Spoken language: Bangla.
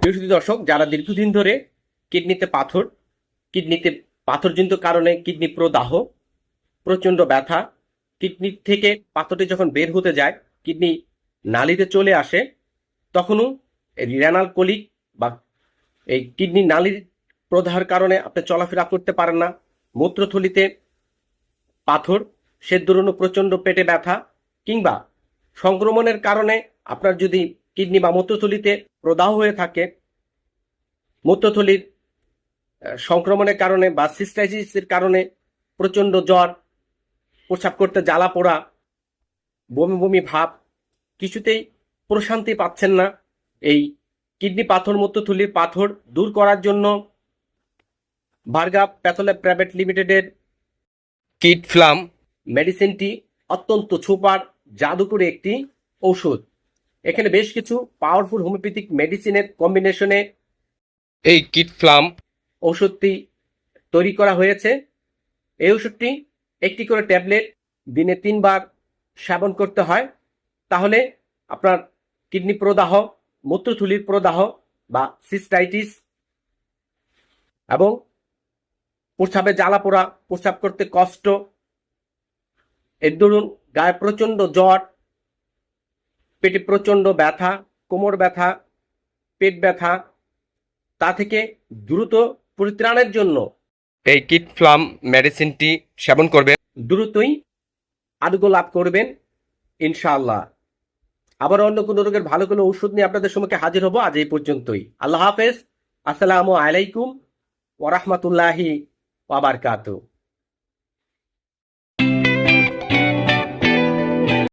প্রিয় দর্শক, যারা দীর্ঘদিন ধরে কিডনিতে পাথর, কিডনিতে পাথরজনিত কারণে কিডনি প্রদাহ প্রচণ্ড ব্যথা, কিডনি থেকে পাথরটি যখন বের হতে যায়, কিডনি নালিতে চলে আসে, তখনও রেনাল কলিক বা এই কিডনি নালীর প্রদাহের কারণে আপনি চলাফেরা করতে পারেন না। মূত্রথলিতে পাথর সে সেদ্ধরণু প্রচণ্ড পেটে ব্যথা কিংবা সংক্রমণের কারণে আপনার যদি কিডনি বা মূত্রথলিতে প্রদাহ হয়ে থাকে মূত্রথলির সংক্রমণের কারণে বা সিস্টাইটিসের কারণে প্রচণ্ড জ্বর, প্রস্রাব করতে জ্বালা পোড়া, বমি বমি ভাব, কিছুতেই প্রশান্তি পাচ্ছেন না। এই কিডনি পাথর মূত্রথলির পাথর দূর করার জন্য ভার্গা প্যাথোল্যাব প্রাইভেট লিমিটেডের কিট ফ্লাম মেডিসিনটি অত্যন্ত সুপার, জাদুকরি একটি ঔষধ। এখানে বেশ কিছু পাওয়ারফুল হোমিওপ্যাথিক মেডিসিনের কম্বিনেশনে এই কিট ফ্লাম ওষুধটি তৈরি করা হয়েছে। এই ওষুধটি একটি করে ট্যাবলেট দিনে তিনবার সেবন করতে হয়। তাহলে আপনার কিডনি প্রদাহ মূত্রথুলির প্রদাহ বা সিস্টাইটিস এবং প্রস্রাবে জ্বালা পোড়া প্রস্রাব করতে কষ্ট। এর দরুন গায়ে প্রচণ্ড জ্বর পেটে প্রচণ্ড ব্যথা, কোমর ব্যথা, পেট ব্যথা, তা থেকে দ্রুত পরিত্রাণের জন্য এই কিট ফ্লাম মেডিসিনটি সেবন করবেন। দ্রুতই আরোগ্য লাভ করবেন, ইনশাআল্লাহ। আবার অন্য কোনো রোগের ভালো কোনো ওষুধ নিয়ে আপনাদের সম্মুখে হাজির হব আজ এই পর্যন্তই। আল্লাহ হাফেজ। আসসালামু আলাইকুম ওরহমতুল্লাহি ওয়াবারকাতু